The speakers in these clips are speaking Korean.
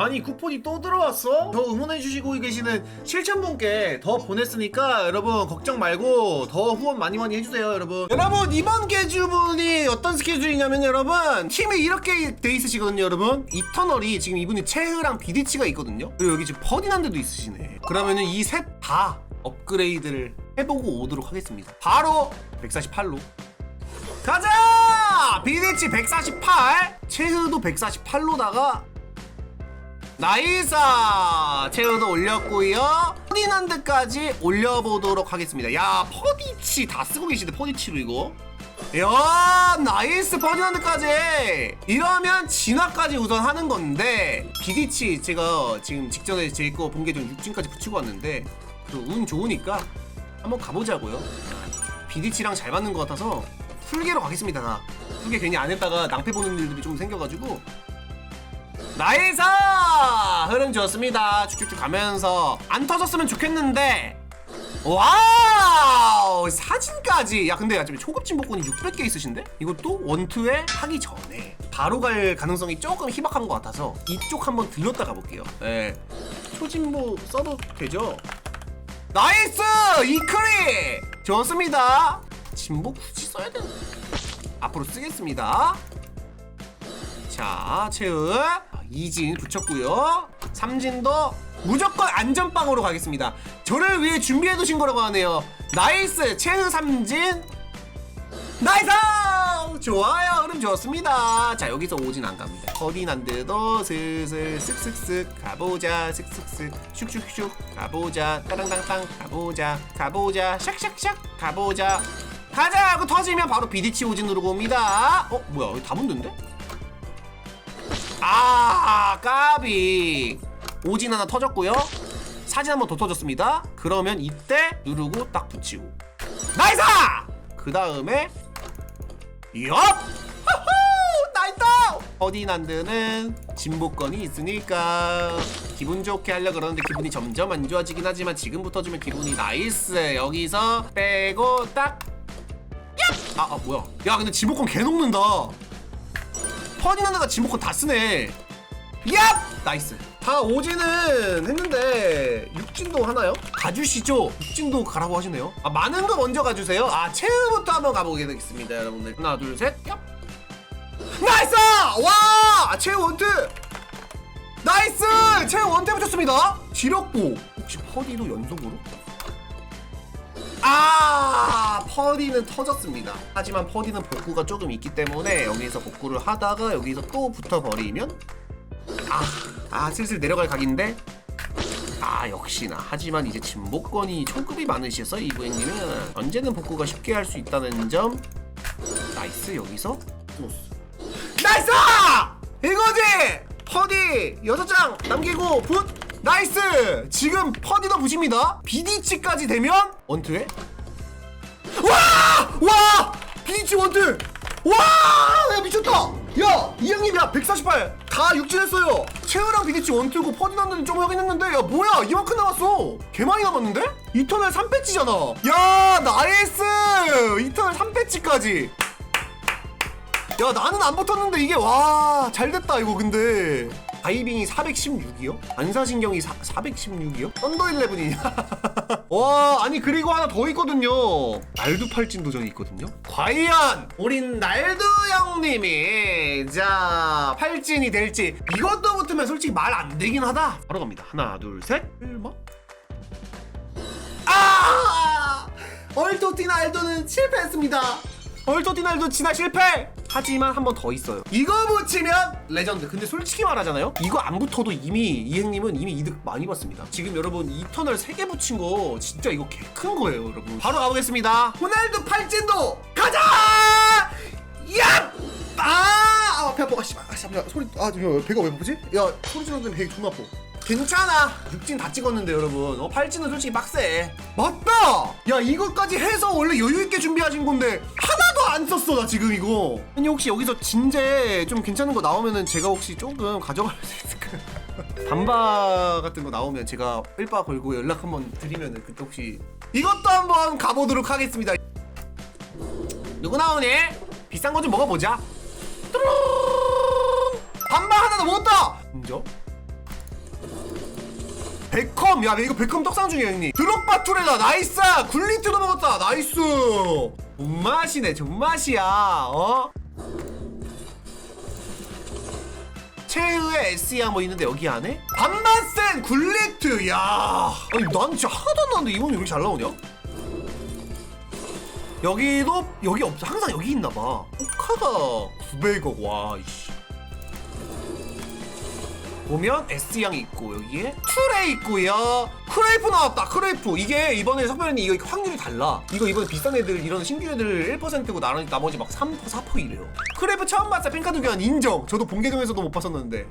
아니 쿠폰이 또 들어왔어? 저 응원해주시고 계시는 7,000분께 더 보냈으니까 여러분 걱정 말고 더 후원 많이 많이 해주세요 여러분. 여러분 이번 개주분이 어떤 스케줄이냐면 여러분 팀이 이렇게 돼 있으시거든요 여러분. 이터널이 지금 이분이 체흐랑 비디치가 있거든요. 그리고 여기 지금 퍼디난드도 있으시네. 그러면은 이 셋 다 업그레이드를 해보고 오도록 하겠습니다. 바로 148로. 가자! 비디치 148 체흐도 148로다가 나이사 체어도 올렸고요. 퍼디난드까지 올려보도록 하겠습니다. 야 퍼디치 다 쓰고 계시네 퍼디치로 이거. 야 나이스 퍼디난드까지! 이러면 진화까지 우선 하는 건데 비디치 제가 지금 직전에 제 거 본 게좀 6진까지 붙이고 왔는데 또운 좋으니까 한번 가보자고요. 비디치랑 잘 맞는 것 같아서 풀게로 가겠습니다 나 풀게 괜히 안 했다가 낭패 보는 일들이 좀 생겨가지고 나이스! 흐름 좋습니다. 쭉쭉쭉 가면서 안 터졌으면 좋겠는데. 와우! 사진까지. 야 근데 아침에 초급진 복권이 600개 있으신데? 이것도 원투에 하기 전에 바로 갈 가능성이 조금 희박한 것 같아서 이쪽 한번 들렀다 가볼게요. 예. 초진보 써도 되죠? 나이스! 이크리 좋습니다. 진보 굳이 써야 되는 앞으로 쓰겠습니다. 자 채우 2진 붙였고요. 3진도 무조건 안전빵으로 가겠습니다. 저를 위해 준비해 두신 거라고 하네요. 나이스! 최은 3진! 나이스! 좋아요! 흐름 좋습니다. 자 여기서 오진 안 갑니다. 커디난드도 슬슬 쓱쓱쓱 가보자 쓱쓱쓱 슉슉슉 가보자. 따랑땅땅 가보자. 가보자. 샥샥샥 가보자. 가자! 하고 터지면 바로 비디치 오진으로 봅니다. 어 뭐야? 여기 다 묻는데? 아 까비. 오진 하나 터졌고요. 사진 한 번 더 터졌습니다. 그러면 이때 누르고 딱 붙이고. 나이스! 그 다음에 엽 나이스! 퍼디난드는 진복권이 있으니까 기분 좋게 하려 그러는데 기분이 점점 안 좋아지긴 하지만 지금부터 주면 기분이 나이스. 여기서 빼고 딱 아, 아 뭐야. 야 근데 진복권 개 녹는다 퍼디난드가 진복권 다 쓰네. 얍! 나이스. 다 오진은 했는데 육진도 하나요? 가주시죠. 육진도 가라고 하시네요. 아 많은 거 먼저 가주세요. 아 체우부터 한번 가보게 되겠습니다, 여러분들. 하나, 둘, 셋. 얍. 나이스! 와! 체우 원트. 나이스! 체우 원트 붙였습니다. 지력보. 혹시 퍼디도 연속으로? 아 퍼디는 터졌습니다. 하지만 퍼디는 복구가 조금 있기 때문에 여기서 복구를 하다가 여기서 또 붙어버리면 아, 아 슬슬 내려갈 각인데? 아 역시나. 하지만 이제 진복권이 초급이 많으셔서 이부행님은? 언제는 복구가 쉽게 할 수 있다는 점. 나이스 여기서. 크로스 나이스! 이거지! 퍼디 6장 남기고 붓 나이스! 지금 퍼디도 부십니다. 비디치까지 되면 원투에? 와! 와! 비디치 원투! 와! 야 미쳤다! 야 이 형님이야 148 다 육진했어요. 채우랑 비디치 원투고 퍼디난드는 좀 하긴 했는데 야 뭐야? 이만큼 남았어. 개 많이 남았는데? 이터널 3패치잖아. 야 나이스! 이터널 3패치까지. 야 나는 안 붙었는데 이게 와 잘됐다 이거 근데 다이빙이 416이요? 반사신경이 4, 416이요? 썬더 11이냐? 와 아니 그리고 하나 더 있거든요 날두 팔진 도전이 있거든요 과연 우린 날두 형님이 자 팔진이 될지 이것도 붙으면 솔직히 말 안 되긴 하다 바로 갑니다 하나 둘셋 일마 아 얼토티나 알도는 실패했습니다 얼토티날도 진화 실패! 하지만 한 번 더 있어요. 이거 붙이면 레전드. 근데 솔직히 말하잖아요. 이거 안 붙어도 이미 이행님은 이미 이득 많이 봤습니다. 지금 여러분 이터널 3개 붙인 거 진짜 이거 개 큰 거예요, 여러분. 바로 가보겠습니다. 호날두 팔진도 가자! 야! 아! 아, 앞에 아파. 아, 씨, 아, 씨, 아, 소리. 아, 저 배가 왜 아프지? 야, 소리 지르는데 배가 존나 아파. 괜찮아. 육진 다 찍었는데 여러분. 어, 팔진은 솔직히 빡세. 맞다. 야 이것까지 해서 원래 여유 있게 준비하신 건데 안 썼어 나 지금 이거. 아니 혹시 여기서 진제 좀 괜찮은 거 나오면은 제가 혹시 조금 가져갈 수 있을까요? 반바 같은 거 나오면 제가 일바 걸고 연락 한번 드리면은 그때 혹시 이것도 한번 가보도록 하겠습니다. 누구 나오니? 비싼 거 좀 먹어보자. 뚜루룽. 반바 하나 더 먹었다. 인정? 베컴 야 이거 베컴 떡상 중이야 형님. 드록바 투레다 나이스! 굴리트도 먹었다 나이스! 존맛이네 존맛이야 어? 최후의 SE야 뭐 있는데 여기 안에? 반맛센 굴리트 야! 아니 난 진짜 하나도 안 나왔는데 이번에 왜 이렇게 잘 나오냐? 여기도 여기 없어 항상 여기 있나봐. 오카가 900억 와 이씨 보면 S양 있고 여기에 툴에 있고요. 크레이프 나왔다 크레이프 이게 이번에 석별님 이거 확률이 달라. 이거 이번에 비싼 애들 이런 신규 애들 1%고 나머지, 나머지 막 3%, 4% 이래요. 크레이프 처음 봤어 팬카드 교환 인정. 저도 본계정에서도 못 봤었는데.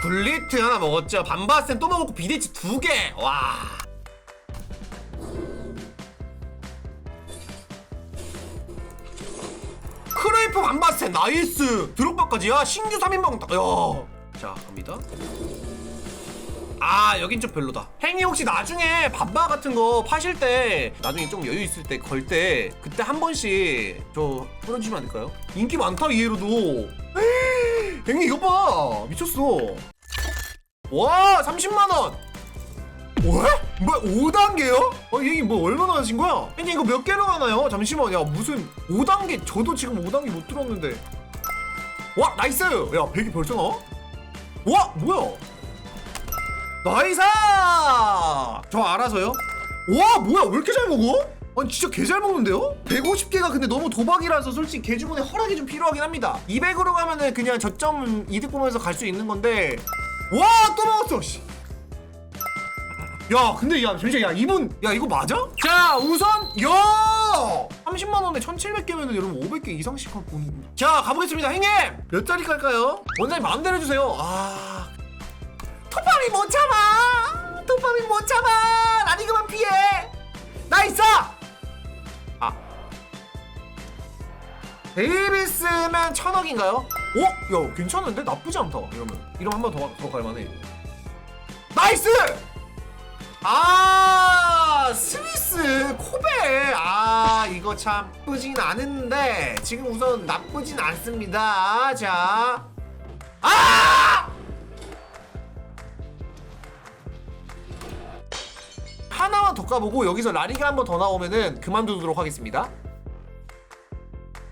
굴리트 하나 먹었죠. 반바센 또 먹었고 비데치 두개와 크레이프 반바센 나이스. 드롭바까지 야 신규 3인방 야자 갑니다. 아 여긴 좀 별로다. 행님 혹시 나중에 반바 같은 거 파실 때 나중에 좀 여유 있을 때 걸 때 그때 한 번씩 저 풀어주시면 안 될까요? 인기 많다 이해로도. 행님 이거 봐. 미쳤어. 와 30만원. 왜? 뭐야 5단계요? 어 이게 뭐 얼마나 하신 거야? 형님 이거 몇 개로 가나요? 잠시만 야 무슨 5단계 저도 지금 5단계 못 들었는데 와 나이스 야 100이 벌써 나와? 와 뭐야 나이스 저 알아서요? 와 뭐야 왜 이렇게 잘 먹어? 아니 진짜 개 잘 먹는데요? 150개가 근데 너무 도박이라서 솔직히 개 주문에 허락이 좀 필요하긴 합니다 200으로 가면은 그냥 저점 이득 보면서 갈 수 있는 건데 와 또 먹었어 씨. 야 근데 야 잠시만 야 이분 야 이거 맞아? 자 우선 야 30만 원에 1700개면 여러분 500개 이상씩 갖고 오는 자 가보겠습니다 형님 몇 자리 깔까요? 원장님 마음대로 해주세요 아 토파미 못 참아 토파미 못 참아 난 이거만 피해 나이스 아 데이비스면 천억인가요? 오? 야 괜찮은데? 나쁘지 않다 이러면 이러면 한 번 더 더 갈만해 나이스! 아 스위스 코베. 아 이거 참 나쁘진 않은데 지금 우선 나쁘진 않습니다. 자. 아! 하나만 더 까보고 여기서 라리가 한 번 더 나오면은 그만두도록 하겠습니다.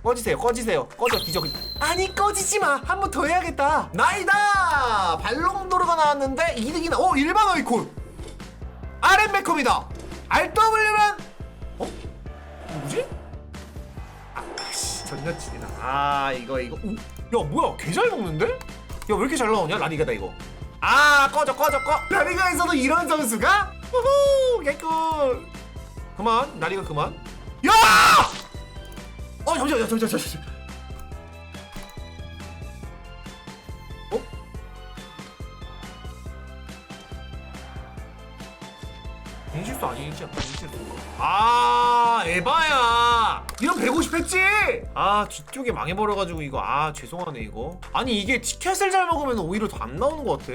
꺼지세요 꺼지세요. 꺼져 뒤져. 아니 꺼지지 마 한 번 더 해야겠다. 나이다! 발롱도르가 나왔는데 이득이나 어 일반 아이콘 메컴이다 RW는 어? 뭐지? 아씨 전여친이다 아 이거 이거 오? 야 뭐야 개 잘 먹는데? 야 왜 이렇게 잘 나오냐 라리가다 이거 아 꺼져 꺼져 꺼 라리가에서도 이런 선수가? 우후 개꿀 그만 라리가 그만 야! 어 잠시만 야 잠시만 잠시만 인실수 아니겠지? 인실수 아 에바야! 이런 150 했지? 아 뒤쪽에 망해버려가지고 이거. 아 죄송하네 이거. 아니 이게 티켓을 잘 먹으면 오히려 더 안 나오는 것 같아